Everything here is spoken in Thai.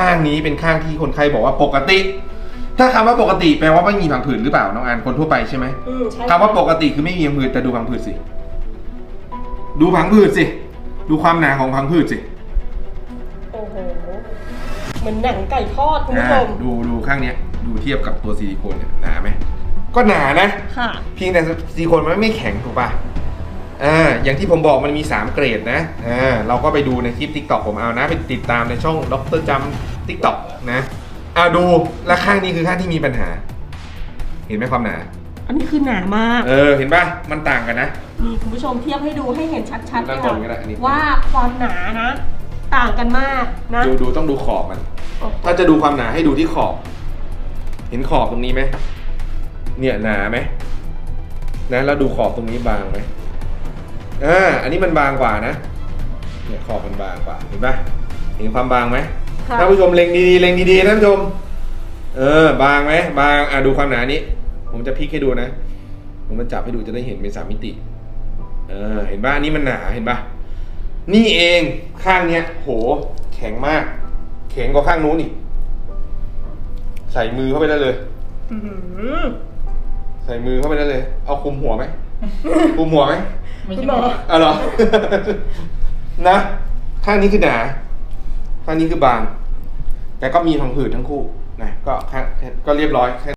ข้างนี้เป็นข้างที่คนไข้บอกว่าปกติ ถ้าคำว่าปกติแปลว่าไม่มีผังผืดหรือเปล่าน้องอันคนทั่วไปใช่ไหมอืมใช่คำว่าปกติคือไม่มีผังผืดแต่ดูผังผืดสิ ดูผังผืดสิ ดูความหนาของผังผืดสิโอ้โหเหมือนหนังไก่ทอดคุณผู้ชมอ่าดูดูข้างเนี้ย ดูเทียบกับตัวซิลิโคนเนี่ยหนาไหมก็หนานะ ค่ะ เพียงแต่ซิลิโคนมันไม่แข็งถูกป่ะ อ่าอย่างที่ผมบอกมันมี 3 เกรดนะอ่าเราก็ไปดูในคลิป TikTok ผมเอานะ ไปติดตามในช่องดรจำ TikTok นะอ่าดูและข้างนี้คือข้างที่มีปัญหา เห็นไหมความหนา อันนี้คือหนามาก เออ เห็นป่ะ มันต่างกันนะนี่คุณผู้ชมเทียบให้ดูให้เห็นชัดๆด้านบนก็ได้อันนี้ ว่าความหนานะ ต่างกันมากนะดูดูต้องดูขอบมันถ้าจะดูความหนาให้ดูที่ขอบ เห็นขอบตรงนี้ไหม เนี่ยหนาไหมนะแล้วดูขอบตรงนี้บางไหม อ่าอันนี้มันบางกว่านะเนี่ยขอบมันบางกว่าเห็นปะเห็นความบางไหมค่ะ ท่านผู้ชมเล็งดีๆเล็งดีๆท่านผู้ชม เออบางไหมบางอะดูความหนานี้ ผมจะพลิกให้ดูนะ ผมมาจับให้ดูจะได้เห็นเป็นสามมิติ เออเห็นปะอันนี้มันหนาเห็นปะนี่เองข้างเนี้ยโหแข็งมาก แข็งกว่าข้างนู้นอีกใส่มือเข้าไปได้เลย อื้อหือใส่มือเข้าไปได้เลย เอาคุมหัวไหมคุมหัวไหมไม่คุณใช่หมออะเหรอ นะ ข้างนี้คือหนา ข้างนี้คือบาง แต่ก็มีพังผืดทั้งคู่ นะ ก็ข้างก็เรียบร้อยแค่